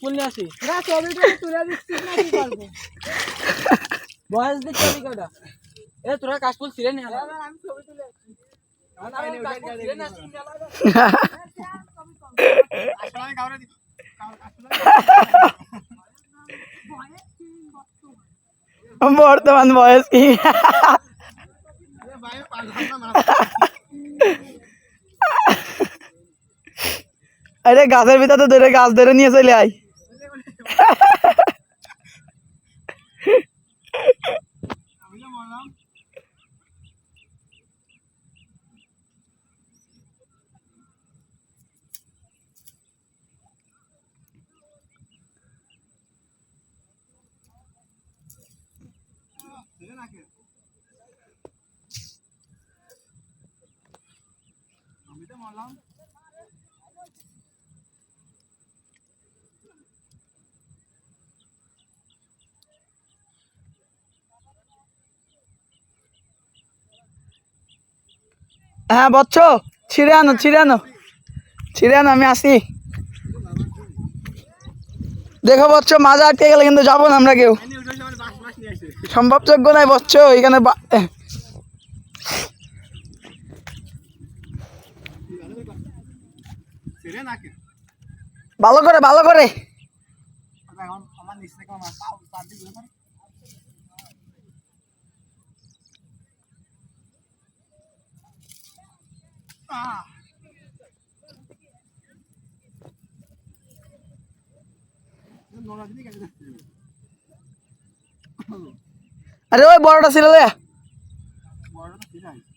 ফুল আসি। না ছবিটা তুলে দিচ্ছিস না কি করব? বয়স কটা এ তোরা কাশফুল ছিঁড়ে আমি ছবি তুলে বর্তমান বয়স কি? আরে গাছের ভিতরে ধরে গাছ ধরে নিয়ে চলে আয়। আমি তো বললাম হ্যাঁ বচ্চ, ছিঁড়ে আনো ছিঁড়ে আনো। ছিঁড়ে আনো, আমি আসি। দেখো বচ্চ, মাজা আটকে গেলে কিন্তু যাব না আমরা কেউ। সম্ভবযোগ্য নাই বচ্চ এখানে ভালো করে ভালো করে। নোরা দিদি গেছে আরে ওই বড়টা ছিল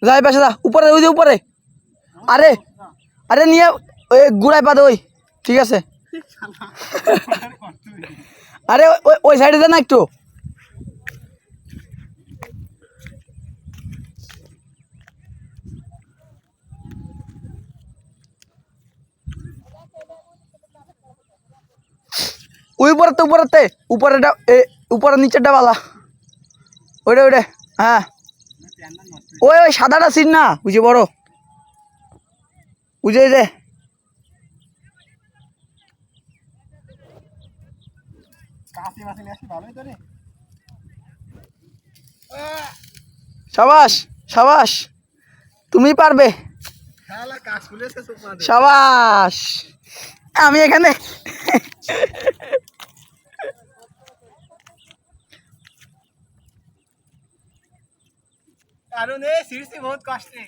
যাই পাশে যা, উপরে, ওই যে উপরে। আরে আরে নিয়ে, ওই গুড়াই পা দে ওই, ঠিক আছে। আরে ওই- সাইডে যা না একটু। ওই উপরেতে উপরেতে উপরেটা এ উপরে নিচেরটা বালা। ওইটা ওইটা হ্যাঁ। ওই ওই সাদাটা সিট না, বুঝে বড়। বুঝে যে। সাবাস সাবাস, তুমি পারবে। সাবাস, আমি এখানে কারণ বহুত কষ্টে।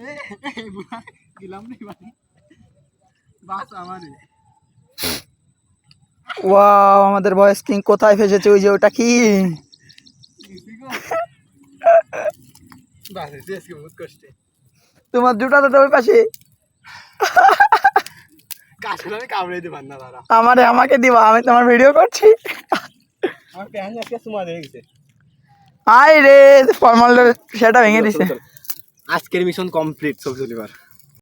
এ, এ, দিলাম ভাই। বাস আমারে। ওয়াও আমাদের বয়স কিং কোথায় ফেসেছে? ওই যে ওটা কি? তোমার দুটা তো ওই পাশে। আমারে আমাকে দিবা আমি তোমার ভিডিও করছি। আমার প্যান আজকে সুমা হয়ে গেছে। আই রে ফর্মালটা সেটা ভেঙে দিছে। আজকের মিশন কমপ্লিট সব চলিবার